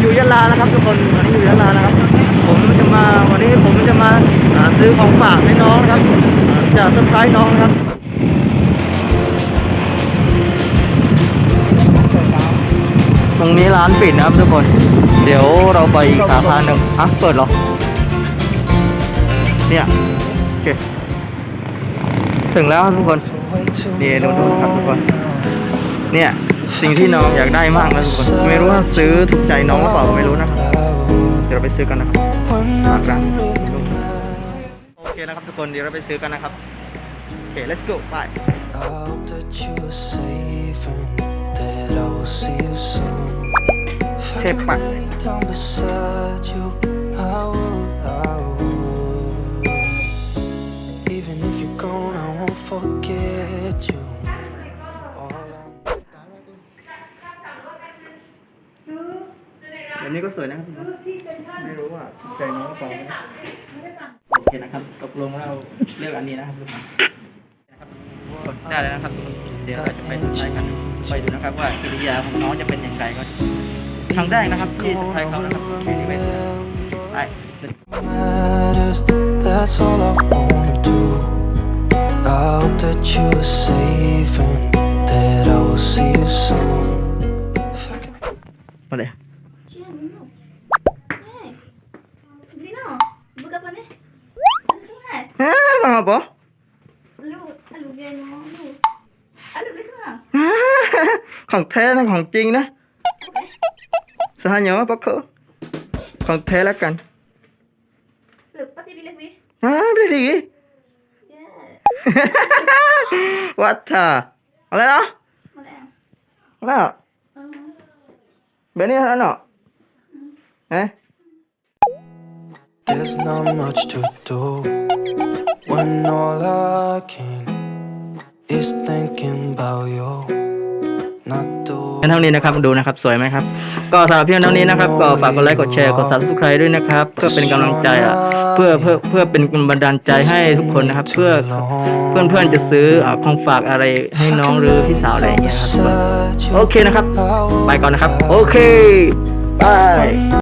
อยู่ยะลานะครับทุกคนวันนี้อยู่ยะลานะครับ ผมจะมาวันนี้ผมจะมาซื้อของฝากให้น้องครับอ่าจะเซอร์ไพรส์น้องครับตรงนี้ร้านปิดนะครับทุกคน เดี๋ยวเราไปอีกสาขาหนึ่งฮะเปิดหรอ เนี่ยโอเคถึงแล้วทุกคนนี่ดูดูครับทุกคน เนี่ย สิ่งที่น้องอยากได้มากนะทุกคนไม่รู้ว่าซื้อถูกใจน้องหรือเปล่าไม่รู้นะครับเดี๋ยวเราไปซื้อกันนะครับมากันโอเคนะครับทุกคนเดี๋ยวเราไปซื้อกันนะครับโอเค let's go ไป I hope that you are อันนี้ก็สวยนะครับทุกคนไม่รู้ว่าถูกใจน้องหรือเปล่านะโอเคนะครับตกลงเราเลือกอันนี้นะครับทุกคนนะครับกดได้แล้วนะครับทุกคนเดี๋ยวเราจะไปใช้กันไปดูนะครับว่ากิริยาของน้องจะเป็นอย่างไรก็ครั้งแรกนะครับที่สะพายเขานะครับที่นี่เป็นไป matters, that's all I wanna do. I hope that you are safe and that I will see you soon. If I could มาเลย 누 나. 네. 누 나, 뭐가 보 네? 정 말. 아, 뭐? ลูกลูกเรียนน้องลูกอะลูกไปสมัครของแท้นะของจริงนะสหายเนาะปะเขาของแท้แล้วกันลูกปั๊บยี่บีเล็กวิอ่าบีดีวัดเธออะไรเนาะอาไรเบนนี่อาไรเนาะ เอ๊ะ There's not much to do when all I can is thinking about you. Not the งั้นเท่านี้นะครับดูนะครับสวยไหมครับ ก็สำหรับเพียงเท่านี้นะครับ ก็ฝากกดไลค์กดแชร์กด subscribe ด้วยนะครับ เพื่อเป็นกำลังใจอะเพื่อเพื่อเพื่อเป็นบันดาลใจให้ทุกคนนะครับ เพื่อเพื่อนเพื่อนๆจะซื้ออ่าของฝากอะไรให้น้องหรือพี่สาวอะไรอย่างเงี้ยครับทุกคนโอเคนะครับ ไปก่อนนะครับ โอเคบาย